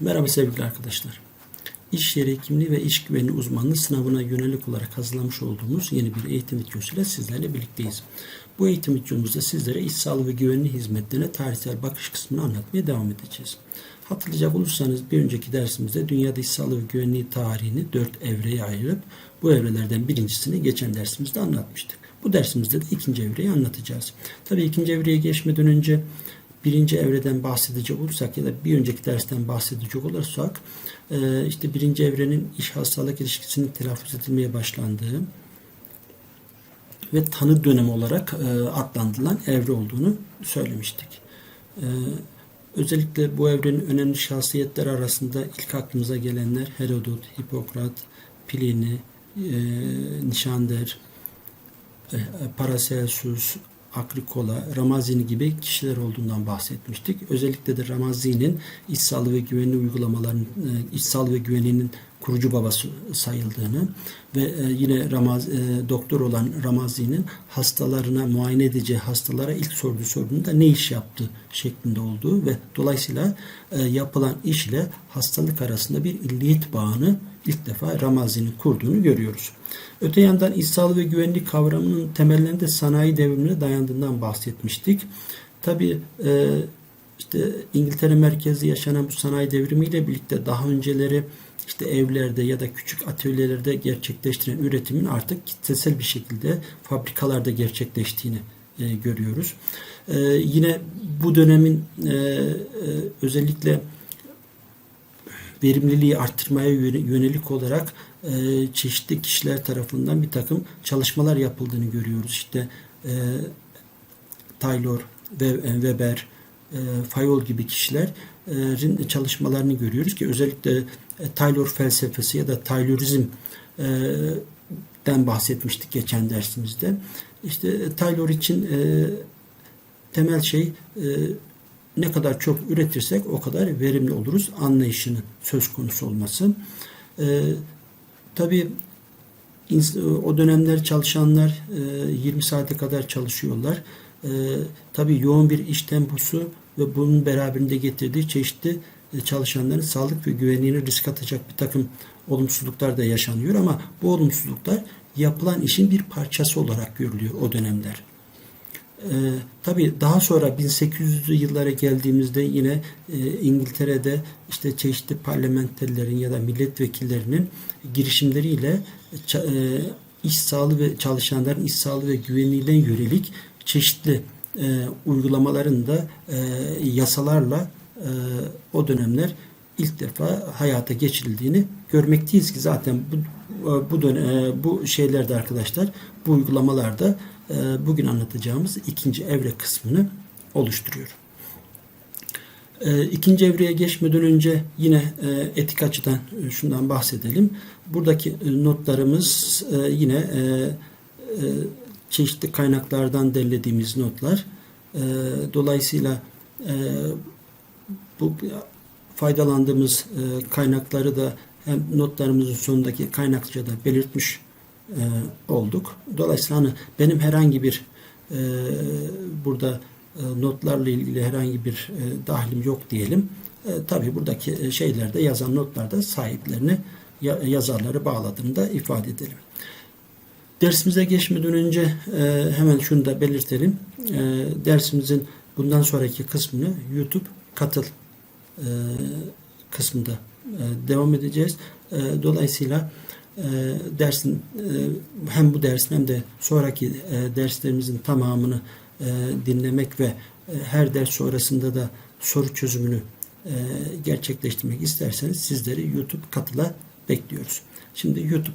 Merhaba sevgili arkadaşlar. İş yeri hekimliği ve iş güvenliği uzmanlığı sınavına yönelik olarak hazırlamış olduğumuz yeni bir eğitim videosuyla sizlerle birlikteyiz. Bu eğitim videomuzda sizlere iş sağlığı ve güvenliği hizmetlerine tarihsel bakış kısmını anlatmaya devam edeceğiz. Hatırlayacak olursanız bir önceki dersimizde dünyada iş sağlığı ve güvenliği tarihini dört evreye ayırıp bu evrelerden birincisini geçen dersimizde anlatmıştık. Bu dersimizde de ikinci evreyi anlatacağız. Tabii ikinci evreye geçmeden önce birinci evreden bahsedecek olursak ya da bir önceki dersten bahsedecek olursak e, işte birinci evrenin iş hastalık ilişkisinin telaffuz edilmeye başlandığı ve tanı dönemi olarak e, adlandırılan evre olduğunu söylemiştik. E, özellikle bu evrenin önemli şahsiyetleri arasında ilk aklımıza gelenler Herodot, Hipokrat, Pliny, Nişander, Paracelsus, Agrikola, Ramazini gibi kişiler olduğundan bahsetmiştik. Özellikle de Ramazini'nin iç sağlığı ve güvenliği uygulamalarının, iç sağlığı ve güvenliğinin kurucu babası sayıldığını ve yine Ramaz, doktor olan Ramazini'nin hastalarına muayene edeceği hastalara ilk sorduğu sorduğunda ne iş yaptı şeklinde olduğu ve dolayısıyla yapılan iş ile hastalık arasında bir illiyet bağını ilk defa Ramazi'nin kurduğunu görüyoruz. Öte yandan iş sağlığı ve güvenlik kavramının temellerinde sanayi devrimine dayandığından bahsetmiştik. Tabi e, işte İngiltere merkezli yaşanan bu sanayi devrimiyle birlikte daha önceleri işte evlerde ya da küçük atölyelerde gerçekleştiren üretimin artık kitlesel bir şekilde fabrikalarda gerçekleştiğini e, görüyoruz. E, yine bu dönemin e, e, özellikle verimliliği arttırmaya yönelik olarak e, çeşitli kişiler tarafından bir takım çalışmalar yapıldığını görüyoruz. İşte e, Taylor, Weber, Fayol gibi kişilerin çalışmalarını görüyoruz ki özellikle e, Taylor felsefesi ya da Taylorizm e, den bahsetmiştik geçen dersimizde. İşte Taylor için e, temel şey e, ne kadar çok üretirsek o kadar verimli oluruz anlayışının söz konusu olması. E, Tabii o dönemler çalışanlar 20 saate kadar çalışıyorlar. E, tabii yoğun bir iş temposu ve bunun beraberinde getirdiği çeşitli e, çalışanların sağlık ve güvenliğini risk atacak bir takım olumsuzluklar da yaşanıyor ama bu olumsuzluklar yapılan işin bir parçası olarak görülüyor o dönemler. E, tabii daha sonra 1800'lü yıllara geldiğimizde yine e, İngiltere'de işte çeşitli parlamenterlerin ya da milletvekillerinin girişimleriyle e, iş sağlığı ve çalışanların iş sağlığı ve güvenliğine yönelik çeşitli e, uygulamaların da e, yasalarla e, o dönemler ilk defa hayata geçirildiğini görmekteyiz ki zaten bu bu dönem, e, bu şeylerde arkadaşlar bu uygulamalarda e, bugün anlatacağımız ikinci evre kısmını oluşturuyor. E, ikinci evreye geçmeden önce yine e, etik açıdan şundan bahsedelim. Buradaki notlarımız yine çeşitli kaynaklardan derlediğimiz notlar. Dolayısıyla bu faydalandığımız kaynakları da hem notlarımızın sonundaki kaynakça da belirtmiş e, olduk. Dolayısıyla hani benim herhangi bir e, burada e, notlarla ilgili herhangi bir e, dahlim yok diyelim. E, tabii buradaki e, şeylerde yazan notlarda sahiplerini ya, yazarları bağladığını da ifade edelim. Dersimize geçmeden önce e, hemen şunu da belirtelim. E, dersimizin bundan sonraki kısmını YouTube katıl e, kısmında devam edeceğiz. Dolayısıyla dersin hem bu dersin hem de sonraki derslerimizin tamamını dinlemek ve her ders sonrasında da soru çözümünü gerçekleştirmek isterseniz sizleri YouTube katıla bekliyoruz. Şimdi YouTube